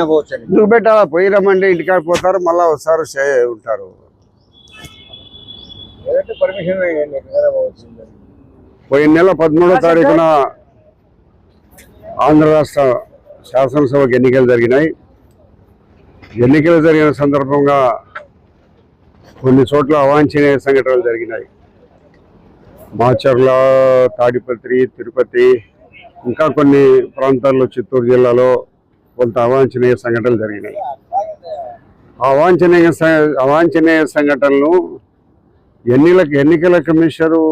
ఎక్కడికైనా పోవచ్చు ఎందుకు పెట్టాలా పోయి రమ్మంటే ఇంటికాడ పోతారు మళ్ళా వస్తారు చే- ఉంటారు. పోయిన నెల పదమూడో తారీఖున ఆంధ్ర రాష్ట్ర శాసనసభకు ఎన్నికలు జరిగినాయి. ఎన్నికలు జరిగిన సందర్భంగా కొన్ని చోట్ల అవాంఛనీయ సంఘటనలు జరిగినాయి. మాచర్ల తాడిపత్రి తిరుపతి ఇంకా కొన్ని ప్రాంతాల్లో చిత్తూరు జిల్లాలో కొంత అవాంఛనీయ సంఘటనలు జరిగినాయి. అవాంఛనీయ అవాంఛనీయ సంఘటనలు ఎన్నిల ఎన్నికల కమిషనరు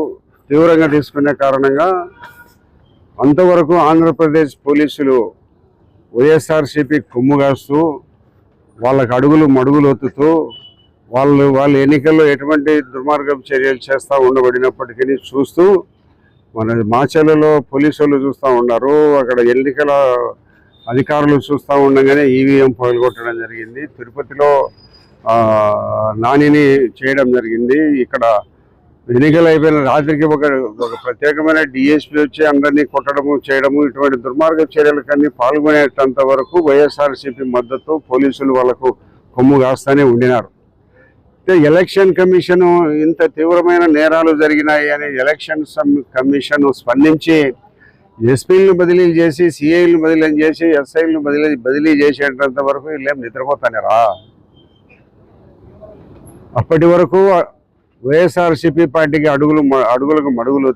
తీవ్రంగా తీసుకునే కారణంగా అంతవరకు ఆంధ్రప్రదేశ్ పోలీసులు వైఎస్ఆర్సీపీ కుమ్ముగాస్తూ వాళ్ళకు అడుగులు మడుగులు ఒత్తుతూ వాళ్ళు వాళ్ళ ఎన్నికల్లో ఎటువంటి దుర్మార్గం చర్యలు చేస్తూ ఉండబడినప్పటికీ చూస్తూ మన మాచర్లలో పోలీసు వాళ్ళు చూస్తూ ఉన్నారు. అక్కడ ఎన్నికల అధికారులు చూస్తూ ఉండగానే ఈవీఎం పగలగొట్టడం జరిగింది. తిరుపతిలో నానిని చేయడం జరిగింది. ఇక్కడ ఎన్నికలు అయిపోయిన రాత్రికి ఒక ఒక ప్రత్యేకమైన డిఎస్పీ వచ్చి అందరినీ కొట్టడము చేయడము ఇటువంటి దుర్మార్గ చర్యలకన్నీ పాల్గొనేటంత వరకు వైఎస్ఆర్సీపీ మద్దతు పోలీసులు వాళ్ళకు కొమ్ము కాస్తానే ఉండినారు. అయితే ఎలక్షన్ కమిషన్ ఇంత తీవ్రమైన నేరాలు జరిగినాయి అని ఎలక్షన్ కమిషన్ స్పందించి ఎస్పీలను బదిలీ చేసి సిఐలను బదిలీ చేసి ఎస్ఐలను బదిలీ బదిలీ చేసేటంత వరకు వీళ్ళేం నిద్రపోతానేరా అప్పటి వరకు వైఎస్ఆర్సీపీ పార్టీకి అడుగులు అడుగులకు మడుగులు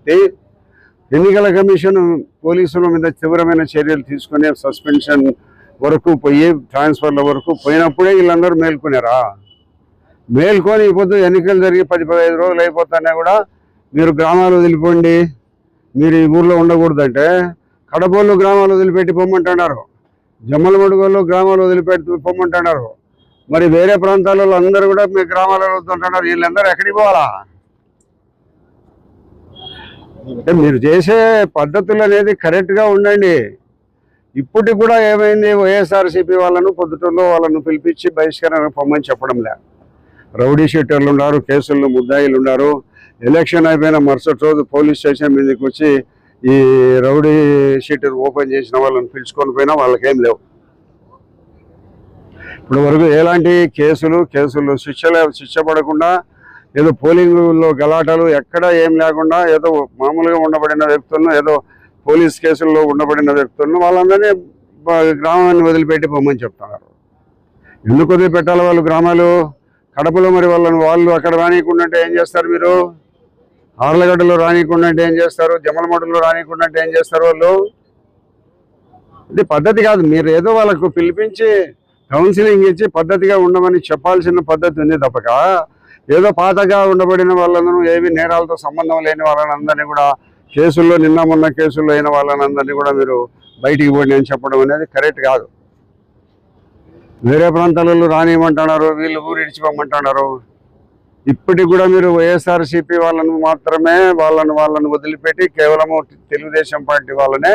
ఎన్నికల కమిషన్ పోలీసుల మీద తీవ్రమైన చర్యలు తీసుకుని సస్పెన్షన్ వరకు పోయి ట్రాన్స్ఫర్ల వరకు పోయినప్పుడే వీళ్ళందరూ మేల్కొనేరా మేల్కొని ఇప్పుడు ఎన్నికలు జరిగి పది పదహైదు రోజులు అయిపోతానే కూడా మీరు గ్రామాలు వదిలిపోండి. మీరు ఈ ఊర్లో ఉండకూడదంటే కడపోళ్ళు గ్రామాలు వదిలిపెట్టి పొమ్మంటున్నారు. జమ్మలమడుగోళ్ళు గ్రామాలు వదిలిపెట్టి పొమ్మంటున్నారు. మరి వేరే ప్రాంతాలలో అందరూ కూడా మీ గ్రామాలలో వస్తుంటున్నారు. వీళ్ళందరూ ఎక్కడికి పోవాలా? అంటే మీరు చేసే పద్ధతులు అనేది కరెక్ట్గా ఉండండి. ఇప్పటికి కూడా ఏమైంది? వైఎస్ఆర్సీపీ వాళ్ళను పొద్దుటూరులో వాళ్ళను పిలిపించి బహిష్కరణ పొమ్మని చెప్పడం లే రౌడీ షీటర్లు ఉన్నారు కేసుల్లో ముద్దాయిలు ఉన్నారు. ఎలక్షన్ అయిపోయిన మరుసటి రోజు పోలీస్ స్టేషన్ మీదకి వచ్చి ఈ రౌడీ షీటర్ ఓపెన్ చేసిన వాళ్ళని పిలుచుకొని పోయినా వాళ్ళకేం లేవు. ఇప్పుడు వరకు ఎలాంటి కేసులు కేసులు శిక్ష శిక్ష పడకుండా ఏదో పోలింగ్లో గలాటాలు ఎక్కడ ఏం లేకుండా ఏదో మామూలుగా ఉండబడిన వ్యక్తులను ఏదో పోలీస్ కేసుల్లో ఉండబడిన వ్యక్తులను వాళ్ళందరినీ గ్రామాన్ని వదిలిపెట్టి పోమని చెప్తున్నారు. ఎందుకు వదిలిపెట్టాలి వాళ్ళు గ్రామాలు? కడపలో మరి వాళ్ళని వాళ్ళు అక్కడ రానియకుండా ఏం చేస్తారు మీరు? ఆర్లగడ్డలో రానికుండా అంటే ఏం చేస్తారు? జమలమడులో రానియకుండా అంటే ఏం చేస్తారు వాళ్ళు? ఇది పద్ధతి కాదు. మీరు ఏదో వాళ్ళకు పిలిపించి కౌన్సిలింగ్ ఇచ్చి పద్ధతిగా ఉండమని చెప్పాల్సిన పద్ధతి ఉంది తప్పక. ఏదో పాతగా ఉండబడిన వాళ్ళందరూ ఏవి నేరాలతో సంబంధం లేని వాళ్ళనందరినీ కూడా కేసుల్లో నిన్న మొన్న కేసుల్లో అయిన వాళ్ళనందరినీ కూడా మీరు బయటికి పోండి అని చెప్పడం అనేది కరెక్ట్ కాదు. వేరే ప్రాంతాలలో రానియమంటున్నారు వీళ్ళు ఊరు ఇడిచిపోమంటున్నారు. ఇప్పటికి కూడా మీరు వైఎస్ఆర్సీపీ వాళ్ళను మాత్రమే వాళ్ళను వాళ్ళను వదిలిపెట్టి కేవలము తెలుగుదేశం పార్టీ వాళ్ళనే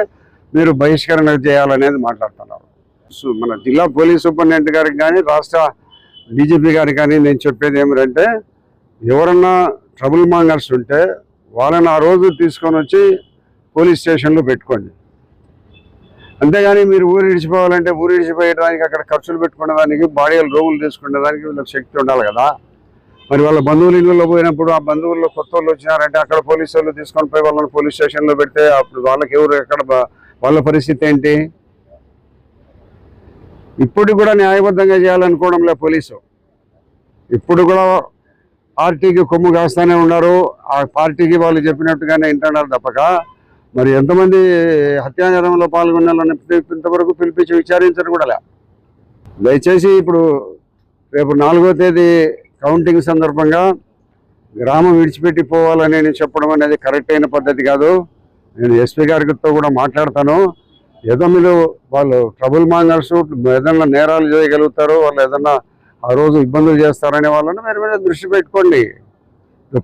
మీరు బహిష్కరణ చేయాలనేది మాట్లాడుతున్నారు. మన జిల్లా పోలీస్ సూపరింటెండెంట్ గారికి కానీ రాష్ట్ర డీజీపీ గారికి కానీ నేను చెప్పేది ఏమిటంటే ఎవరన్నా ట్రబుల్ మాంగర్స్ ఉంటే వాళ్ళని ఆ రోజు తీసుకొని వచ్చి పోలీస్ స్టేషన్లో పెట్టుకోండి. అంతేగాని మీరు ఊరు ఇడిచిపోవాలంటే ఊరు విడిచిపోయడానికి అక్కడ ఖర్చులు పెట్టుకునే దానికి బాడీలు రోగులు తీసుకునే దానికి వీళ్ళకి శక్తి ఉండాలి కదా. మరి వాళ్ళ బంధువుల ఇళ్ళలో పోయినప్పుడు ఆ బంధువుల్లో కొత్త వాళ్ళు వచ్చినారంటే అక్కడ పోలీసు వాళ్ళు తీసుకొని పోయి వాళ్ళని పోలీస్ స్టేషన్లో పెడితే అప్పుడు వాళ్ళకి ఎవరు ఎక్కడ వాళ్ళ పరిస్థితి ఏంటి? ఇప్పుడు కూడా న్యాయబద్ధంగా చేయాలనుకోవడంలే పోలీసు. ఇప్పుడు కూడా పార్టీకి కొమ్ము కాస్తానే ఉన్నారు. ఆ పార్టీకి వాళ్ళు చెప్పినట్టుగానే వింటున్నారు తప్పక. మరి ఎంతమంది హత్యానేరంలో పాల్గొనాలని ఇంతవరకు పిలిపించి విచారించరు కూడా లే. దయచేసి ఇప్పుడు రేపు నాలుగో తేదీ కౌంటింగ్ సందర్భంగా గ్రామం విడిచిపెట్టి పోవాలని నేను చెప్పడం అనేది కరెక్ట్ అయిన పద్ధతి కాదు. నేను ఎస్పీ గారితో కూడా మాట్లాడతాను. ఏదో వాళ్ళు ట్రబుల్ మాంగర్స్ ఏదన్నా నేరాలు చేయగలుగుతారు వాళ్ళు ఏదన్నా ఆ రోజు ఇబ్బందులు చేస్తారనే వాళ్ళని మీరు మీద దృష్టి పెట్టుకోండి.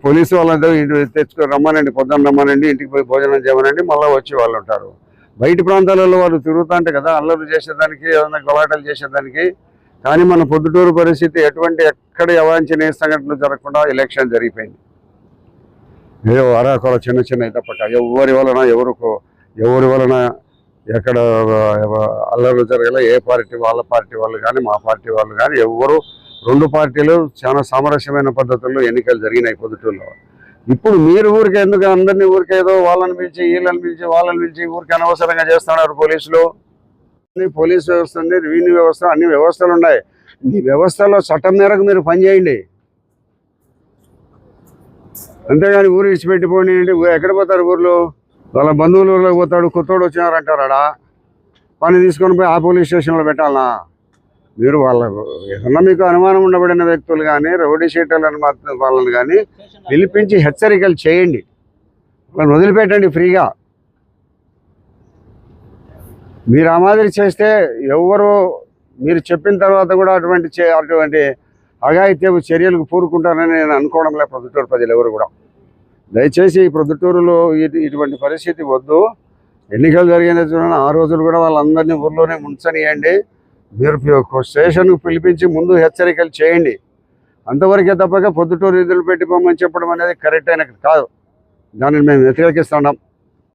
పోలీసు వాళ్ళందరూ ఇంటి తెచ్చుకొని రమ్మనండి పొద్దున్న రమ్మనండి ఇంటికి పోయి భోజనం చేయమనండి మళ్ళీ వచ్చి వాళ్ళు ఉంటారు. బయట ప్రాంతాలలో వాళ్ళు తిరుగుతా అంటే కదా అల్లరి చేసేదానికి ఏదైనా గొలాటలు చేసేదానికి కానీ మన పొద్దుటూరు పరిస్థితి ఎటువంటి ఎక్కడ అవాంఛనీయ సంఘటనలు జరగకుండా ఎలక్షన్ జరిగిపోయింది. ఏదో అరాకొల చిన్న చిన్న తప్పక ఎవరి వలన ఎవరికో ఎవరి వలన ఎక్కడ అల్లర్లు జరగలే. ఏ పార్టీ వాళ్ళ పార్టీ వాళ్ళు కానీ మా పార్టీ వాళ్ళు కానీ ఎవరు రెండు పార్టీలు చాలా సామరస్యమైన పద్ధతుల్లో ఎన్నికలు జరిగినాయి పొద్దుటూరులో. ఇప్పుడు మీరు ఊరికే ఎందుకు అందరినీ ఊరికే ఏదో వాళ్ళని పిలిచి వీళ్ళని పిలిచి వాళ్ళని పిలిచి ఊరికి అనవసరంగా చేస్తున్నారు పోలీసులు? ఉంది పోలీస్ వ్యవస్థ ఉంది రెవెన్యూ వ్యవస్థ అన్ని వ్యవస్థలు ఉన్నాయి. ఈ వ్యవస్థలో చట్టం మేరకు మీరు పనిచేయండి అంతేగాని ఊరు ఇచ్చిపెట్టిపోయినాయండి ఎక్కడ పోతారు ఊర్లో? వాళ్ళ బంధువుల ఊర్లోకి పోతాడు కొత్తోడు వచ్చినారంటారాడా పని తీసుకొని పోయి ఆ పోలీస్ స్టేషన్లో పెట్టాలనా? మీరు వాళ్ళ ఏదన్నా మీకు అనుమానం ఉండబడిన వ్యక్తులు కానీ రౌడీ షీటర్లను మాత్రం వాళ్ళని కానీ పిలిపించి హెచ్చరికలు చేయండి. వాళ్ళని వదిలిపెట్టండి ఫ్రీగా. మీరు ఆ మాదిరి చేస్తే ఎవరు మీరు చెప్పిన తర్వాత కూడా అటువంటి అటువంటి అఘాయిత్యపు చర్యలకు పూరుకుంటారని నేను అనుకోవడం లేదు ప్రొద్దుటూరు ప్రజలు ఎవరు కూడా. దయచేసి ఈ ప్రొద్దుటూరులో ఇటువంటి పరిస్థితి వద్దు. ఎన్నికలు జరిగిన చూడండి ఆ రోజులు కూడా వాళ్ళందరినీ ఊర్లోనే ఉంచనియండి మీరు స్టేషన్కు పిలిపించి ముందు హెచ్చరికలు చేయండి. అంతవరకే తప్పక పొద్దుటూరు నిధులు పెట్టిపోమని చెప్పడం అనేది కరెక్ట్ అయిన కాదు. దానిని మేము వ్యతిరేకిస్తున్నాం.